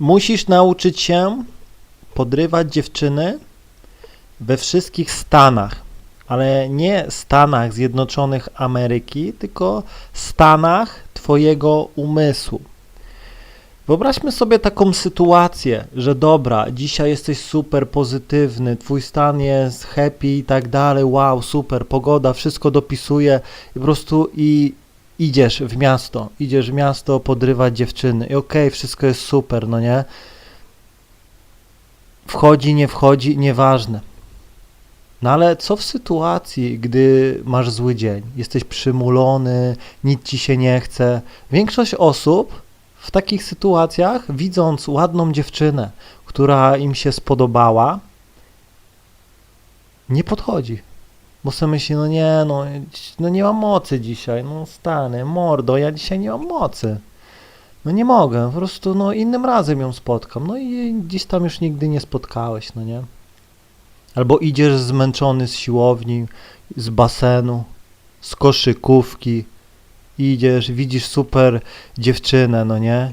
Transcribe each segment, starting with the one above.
Musisz nauczyć się podrywać dziewczyny we wszystkich Stanach, ale nie Stanach Zjednoczonych Ameryki, tylko Stanach Twojego umysłu. Wyobraźmy sobie taką sytuację, że dobra, dzisiaj jesteś super pozytywny, twój stan jest happy i tak dalej, wow, super, pogoda, wszystko dopisuje i po prostu i idziesz w miasto, idziesz w miasto podrywać dziewczyny i okej, wszystko jest super, no nie? Wchodzi, nie wchodzi, nieważne. No ale co w sytuacji, gdy masz zły dzień, jesteś przymulony, nic ci się nie chce? Większość osób w takich sytuacjach, widząc ładną dziewczynę, która im się spodobała, nie podchodzi. Bo sobie myśli, no nie, no, no nie mam mocy dzisiaj, no stany, mordo, ja dzisiaj nie mam mocy. No nie mogę, po prostu no innym razem ją spotkam. No i gdzieś tam już nigdy nie spotkałeś, no nie? Albo idziesz zmęczony z siłowni, z basenu, z koszykówki, idziesz, widzisz super dziewczynę, no nie?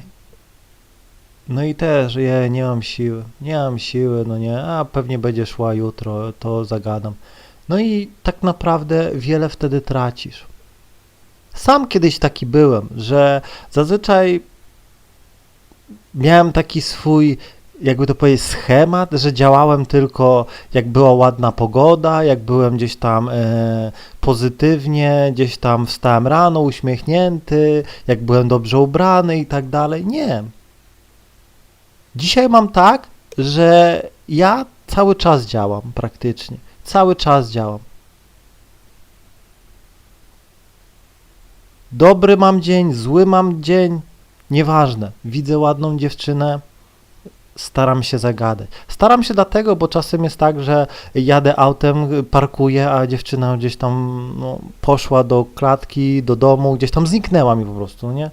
No i też, je, nie mam siły, nie mam siły, no nie, a pewnie będzie szła jutro, to zagadam. No i tak naprawdę wiele wtedy tracisz. Sam kiedyś taki byłem, że zazwyczaj miałem taki swój, jakby to powiedzieć, schemat, że działałem tylko jak była ładna pogoda, jak byłem gdzieś tam e, pozytywnie, gdzieś tam wstałem rano uśmiechnięty, jak byłem dobrze ubrany i tak dalej. Nie. Dzisiaj mam tak, że ja cały czas działam praktycznie. Cały czas działam. Dobry mam dzień, zły mam dzień, nieważne. Widzę ładną dziewczynę, staram się zagadać. Staram się dlatego, bo czasem jest tak, że jadę autem, parkuję, a dziewczyna gdzieś tam no, poszła do klatki, do domu, gdzieś tam zniknęła mi po prostu, no nie?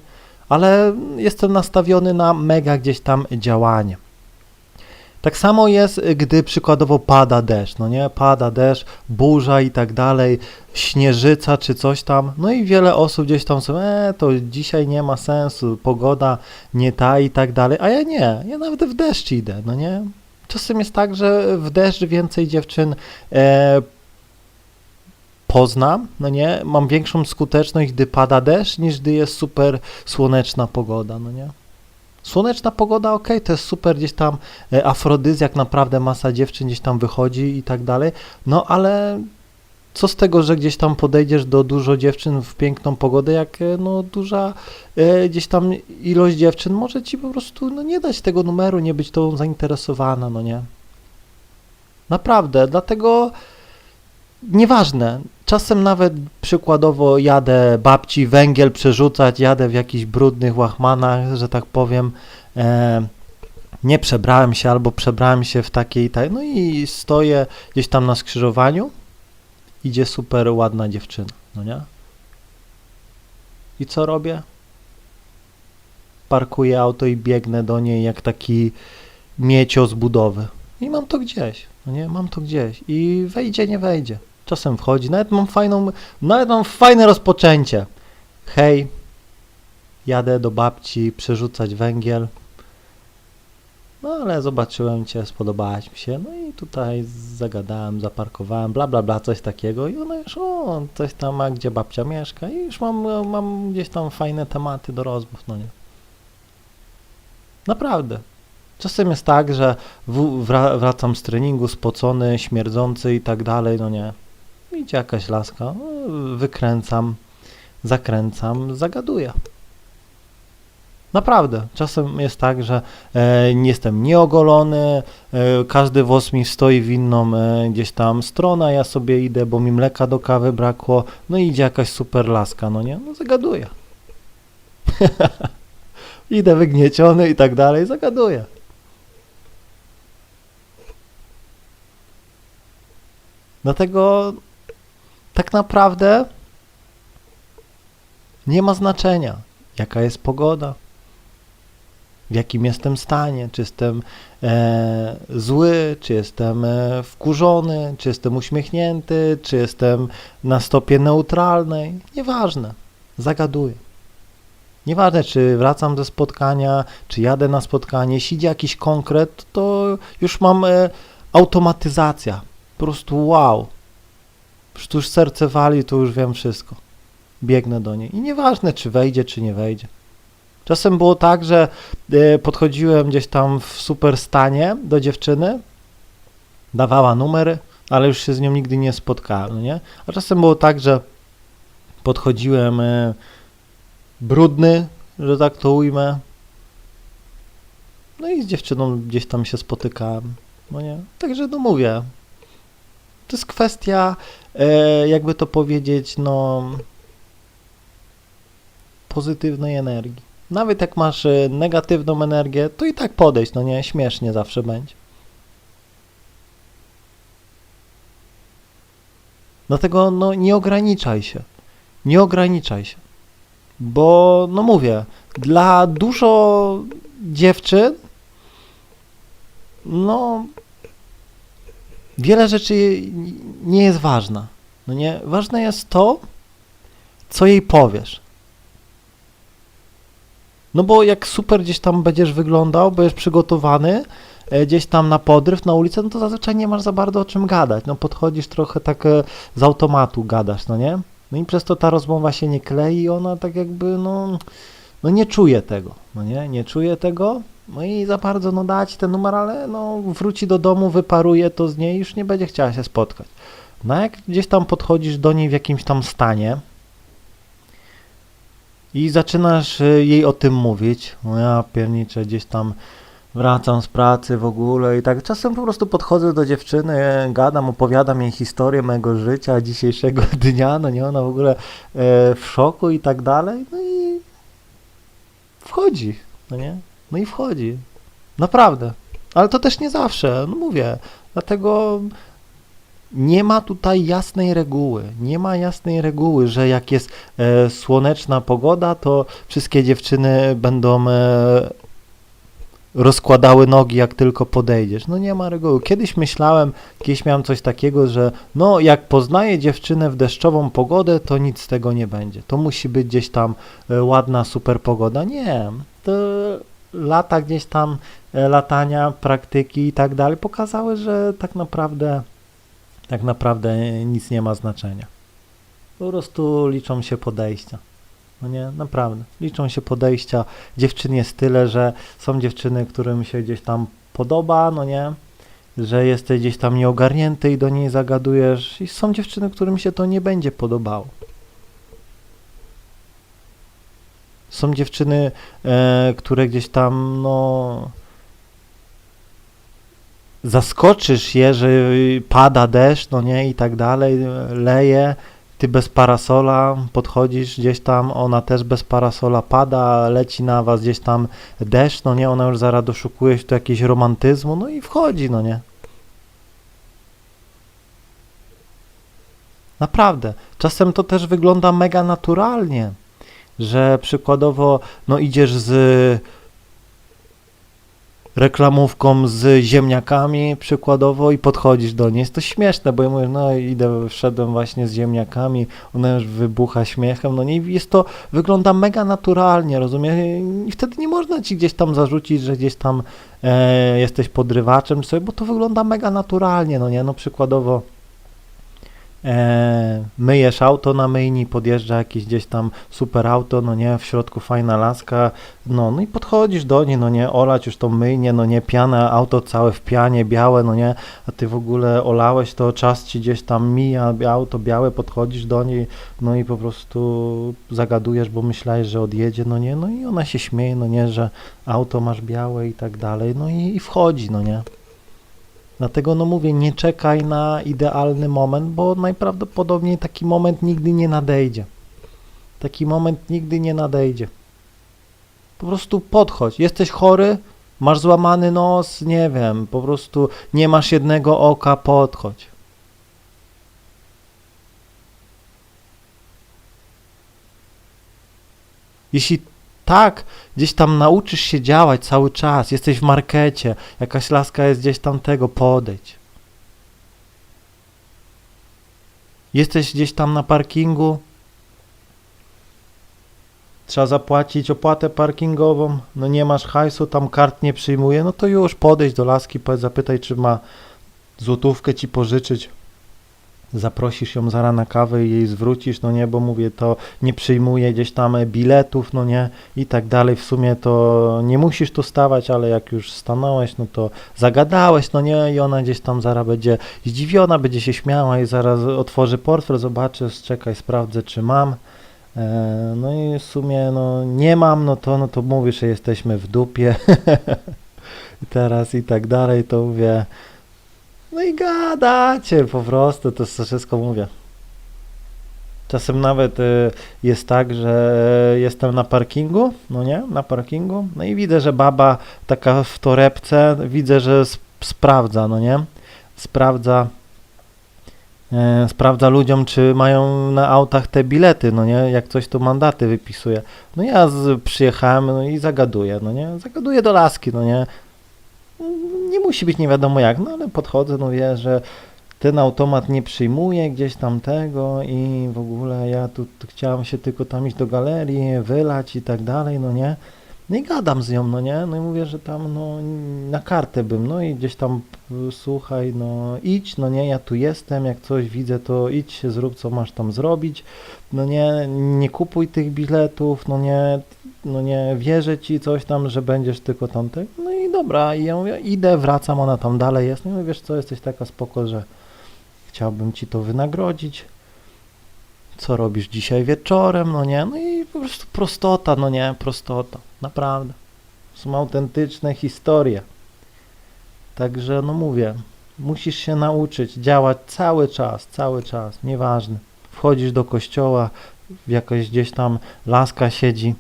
Ale jestem nastawiony na mega gdzieś tam działanie. Tak samo jest, gdy przykładowo pada deszcz, no nie? Pada deszcz, burza i tak dalej, śnieżyca czy coś tam. No i wiele osób gdzieś tam sobie, e, to dzisiaj nie ma sensu, pogoda nie ta i tak dalej. A ja nie, ja nawet w deszcz idę, no nie? Czasem jest tak, że w deszcz więcej dziewczyn e, poznam, no nie? Mam większą skuteczność, gdy pada deszcz, niż gdy jest super słoneczna pogoda, no nie? Słoneczna pogoda, ok, to jest super, gdzieś tam e, afrodyzjak, naprawdę masa dziewczyn gdzieś tam wychodzi i tak dalej, no ale co z tego, że gdzieś tam podejdziesz do dużo dziewczyn w piękną pogodę, jak e, no duża e, gdzieś tam ilość dziewczyn może ci po prostu no, nie dać tego numeru, nie być tą zainteresowana, no nie? Naprawdę, dlatego nieważne. Czasem nawet przykładowo jadę babci węgiel przerzucać, jadę w jakichś brudnych łachmanach, że tak powiem. E, nie przebrałem się albo przebrałem się w takiej tak. No i stoję gdzieś tam na skrzyżowaniu. Idzie super ładna dziewczyna, no nie? I co robię? Parkuję auto i biegnę do niej jak taki miecio z budowy. I mam to gdzieś, no nie? Mam to gdzieś. I wejdzie, nie wejdzie. Czasem wchodzi. Nawet mam fajną, nawet mam fajne rozpoczęcie. Hej, jadę do babci przerzucać węgiel. No ale zobaczyłem cię, spodobałaś mi się. No i tutaj zagadałem, zaparkowałem, bla bla bla, coś takiego. I ona już, o, coś tam ma, gdzie babcia mieszka. I już mam, mam gdzieś tam fajne tematy do rozmów, no nie. Naprawdę. Czasem jest tak, że wracam z treningu spocony, śmierdzący i tak dalej, no nie. Idzie jakaś laska, no, wykręcam, zakręcam, zagaduję. Naprawdę, czasem jest tak, że e, jestem nieogolony, e, każdy włos mi stoi w inną e, gdzieś tam stronę, ja sobie idę, bo mi mleka do kawy brakło, no i idzie jakaś super laska, no nie, no zagaduję. idę wygnieciony i tak dalej, zagaduję. Dlatego tak naprawdę nie ma znaczenia, jaka jest pogoda, w jakim jestem stanie, czy jestem e, zły, czy jestem e, wkurzony, czy jestem uśmiechnięty, czy jestem na stopie neutralnej. Nieważne, zagaduję. Nieważne, czy wracam ze spotkania, czy jadę na spotkanie, idzie jakiś konkret, to już mam e, automatyzacja. Po prostu wow. Już serce wali, to już wiem wszystko. Biegnę do niej. I nieważne, czy wejdzie, czy nie wejdzie. Czasem było tak, że e, podchodziłem gdzieś tam w super stanie do dziewczyny, dawała numery, ale już się z nią nigdy nie spotkałem, no nie? A czasem było tak, że podchodziłem e, brudny, że tak to ujmę. No i z dziewczyną gdzieś tam się spotykałem, no nie? Także no mówię, to jest kwestia, e, jakby to powiedzieć, no pozytywnej energii. Nawet jak masz e, negatywną energię, to i tak podejść, no nie? Śmiesznie zawsze będzie. Dlatego no nie ograniczaj się. Nie ograniczaj się. Bo no mówię, dla dużo dziewczyn no wiele rzeczy nie jest ważna. No nie, ważne jest to, co jej powiesz. No bo jak super gdzieś tam będziesz wyglądał, będziesz przygotowany, e, gdzieś tam na podryw, na ulicę, no to zazwyczaj nie masz za bardzo o czym gadać. No podchodzisz trochę tak e, z automatu gadasz, no nie? No i przez to ta rozmowa się nie klei i ona tak jakby, no, no nie czuje tego, no nie? Nie czuje tego, no i za bardzo, no dać ten numer, ale no wróci do domu, wyparuje to z niej, już nie będzie chciała się spotkać. No jak gdzieś tam podchodzisz do niej w jakimś tam stanie, i zaczynasz e, jej o tym mówić. No ja pierniczę gdzieś tam wracam z pracy w ogóle i tak czasem po prostu podchodzę do dziewczyny, gadam, opowiadam jej historię mojego życia, dzisiejszego dnia, no nie, ona w ogóle e, w szoku i tak dalej, no i wchodzi, no nie, no i wchodzi, naprawdę, ale to też nie zawsze, no mówię, dlatego nie ma tutaj jasnej reguły. Nie ma jasnej reguły, że jak jest e, słoneczna pogoda, to wszystkie dziewczyny będą e, rozkładały nogi, jak tylko podejdziesz. No nie ma reguły. Kiedyś myślałem, kiedyś miałem coś takiego, że no jak poznaję dziewczynę w deszczową pogodę, to nic z tego nie będzie. To musi być gdzieś tam e, ładna, super pogoda. Nie. To lata gdzieś tam e, latania, praktyki i tak dalej pokazały, że tak naprawdę tak naprawdę nic nie ma znaczenia. Po prostu liczą się podejścia. No nie, naprawdę. Liczą się podejścia. Dziewczyn jest tyle, że są dziewczyny, którym się gdzieś tam podoba, no nie, że jesteś gdzieś tam nieogarnięty i do niej zagadujesz i są dziewczyny, którym się to nie będzie podobało. Są dziewczyny, e, które gdzieś tam, no, zaskoczysz je, że pada deszcz, no nie, i tak dalej, leje, ty bez parasola podchodzisz gdzieś tam, ona też bez parasola pada, leci na was gdzieś tam deszcz, no nie, ona już zaraz doszukuje się tu jakiegoś romantyzmu, no i wchodzi, no nie. Naprawdę. Czasem to też wygląda mega naturalnie, że przykładowo, no idziesz z reklamówką z ziemniakami przykładowo i podchodzisz do niej. Jest to śmieszne, bo ja mówię, no idę, wszedłem właśnie z ziemniakami, ona już wybucha śmiechem, no nie, jest to, wygląda mega naturalnie, rozumiesz? I wtedy nie można ci gdzieś tam zarzucić, że gdzieś tam e, jesteś podrywaczem coś, bo to wygląda mega naturalnie, no nie, no przykładowo e, myjesz auto na myjni, podjeżdża jakieś gdzieś tam super auto, no nie, w środku fajna laska, no, no i podchodzisz do niej, no nie, olać już to myjnie, no nie, piana, auto całe w pianie, białe, no nie, a ty w ogóle olałeś, to czas ci gdzieś tam mija, auto białe, podchodzisz do niej, no i po prostu zagadujesz, bo myślałeś, że odjedzie, no nie, no i ona się śmieje, no nie, że auto masz białe i tak dalej, no i, i wchodzi, no nie. Dlatego no mówię, nie czekaj na idealny moment, bo najprawdopodobniej taki moment nigdy nie nadejdzie. Taki moment nigdy nie nadejdzie. Po prostu podchodź. Jesteś chory, masz złamany nos, nie wiem, po prostu nie masz jednego oka, podchodź. Jeśli tak, gdzieś tam nauczysz się działać cały czas, jesteś w markecie, jakaś laska jest gdzieś tam tego, podejdź. Jesteś gdzieś tam na parkingu, trzeba zapłacić opłatę parkingową, no nie masz hajsu, tam kart nie przyjmuje, no to już podejdź do laski, zapytaj, czy ma złotówkę ci pożyczyć. Zaprosisz ją zaraz na kawę i jej zwrócisz, no nie, bo mówię, to nie przyjmuje gdzieś tam biletów, no nie, i tak dalej. W sumie to nie musisz tu stawać, ale jak już stanąłeś, no to zagadałeś, no nie, i ona gdzieś tam zaraz będzie zdziwiona, będzie się śmiała i zaraz otworzy portfel, zobaczy, czekaj, sprawdzę, czy mam. E, No i w sumie, no nie mam, no to, no to mówisz, że jesteśmy w dupie. Teraz i tak dalej, to mówię, no i gadacie po prostu, to wszystko mówię. Czasem nawet y, jest tak, że jestem na parkingu, no nie, na parkingu, no i widzę, że baba taka w torebce, widzę, że sp- sprawdza, no nie, sprawdza, e, sprawdza ludziom, czy mają na autach te bilety, no nie, jak coś to mandaty wypisuje. No ja z, przyjechałem, no i zagaduję, no nie, zagaduję do laski, no nie, nie musi być nie wiadomo jak, no ale podchodzę, no wie, że ten automat nie przyjmuje gdzieś tam tego i w ogóle ja tu, tu chciałem się tylko tam iść do galerii, wylać i tak dalej, no nie. No i gadam z nią, no nie, no i mówię, że tam no na kartę bym, no i gdzieś tam słuchaj, no idź, no nie, ja tu jestem, jak coś widzę, to idź, zrób co masz tam zrobić, no nie, nie kupuj tych biletów, no nie, no nie, wierzę ci coś tam, że będziesz tylko tamty, no i dobra, i ja mówię, idę, wracam, ona tam dalej jest, no i mówię, wiesz co, jesteś taka spoko, że chciałbym ci to wynagrodzić, co robisz dzisiaj wieczorem, no nie, no i po prostu prostota, no nie, prostota, naprawdę. Są autentyczne historie. Także, no mówię, musisz się nauczyć działać cały czas, cały czas, nieważne. Wchodzisz do kościoła, jakaś gdzieś tam laska siedzi,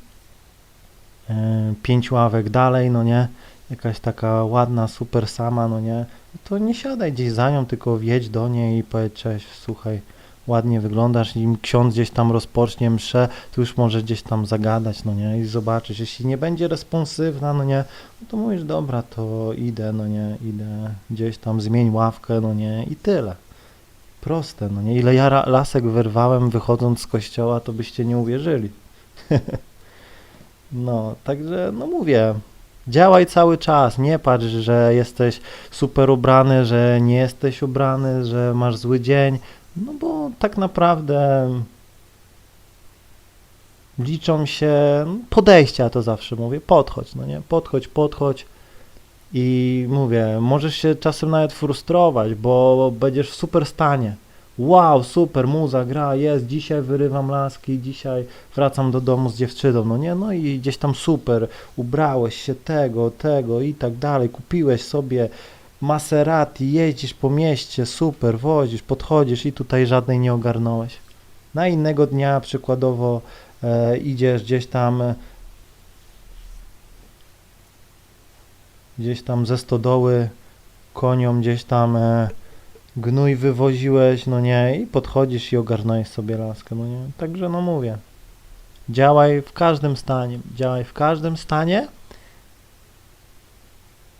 pięć ławek dalej, no nie, jakaś taka ładna, super sama, no nie, to nie siadaj gdzieś za nią, tylko wjedź do niej i powiedz cześć, słuchaj, ładnie wyglądasz i ksiądz gdzieś tam rozpocznie mszę, to już możesz gdzieś tam zagadać, no nie, i zobaczysz, jeśli nie będzie responsywna, no nie, no to mówisz, dobra, to idę, no nie, idę gdzieś tam, zmień ławkę, no nie, i tyle. Proste, no nie, ile ja lasek wyrwałem wychodząc z kościoła, to byście nie uwierzyli. no, także, no mówię, Działaj cały czas, nie patrz, że jesteś super ubrany, że nie jesteś ubrany, że masz zły dzień, no bo tak naprawdę liczą się podejścia, to zawsze mówię, podchodź, no nie, podchodź, podchodź i mówię, możesz się czasem nawet frustrować, bo będziesz w super stanie. Wow, super, muza gra, jest, dzisiaj wyrywam laski, dzisiaj wracam do domu z dziewczyną, no nie, no i gdzieś tam super, ubrałeś się tego, tego i tak dalej, kupiłeś sobie Maserati, jeździsz po mieście, super, wozisz, podchodzisz i tutaj żadnej nie ogarnąłeś. Na innego dnia przykładowo e, idziesz gdzieś tam e, gdzieś tam ze stodoły koniom gdzieś tam e, gnój wywoziłeś, no nie, i podchodzisz i ogarnąłeś sobie laskę, no nie. Także no mówię, działaj w każdym stanie, działaj w każdym stanie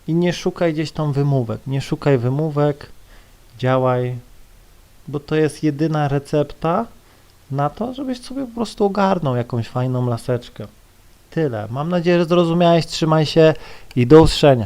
i nie szukaj gdzieś tam wymówek, nie szukaj wymówek, działaj, bo to jest jedyna recepta na to, żebyś sobie po prostu ogarnął jakąś fajną laseczkę. Tyle. Mam nadzieję, że zrozumiałeś, trzymaj się i do usłyszenia.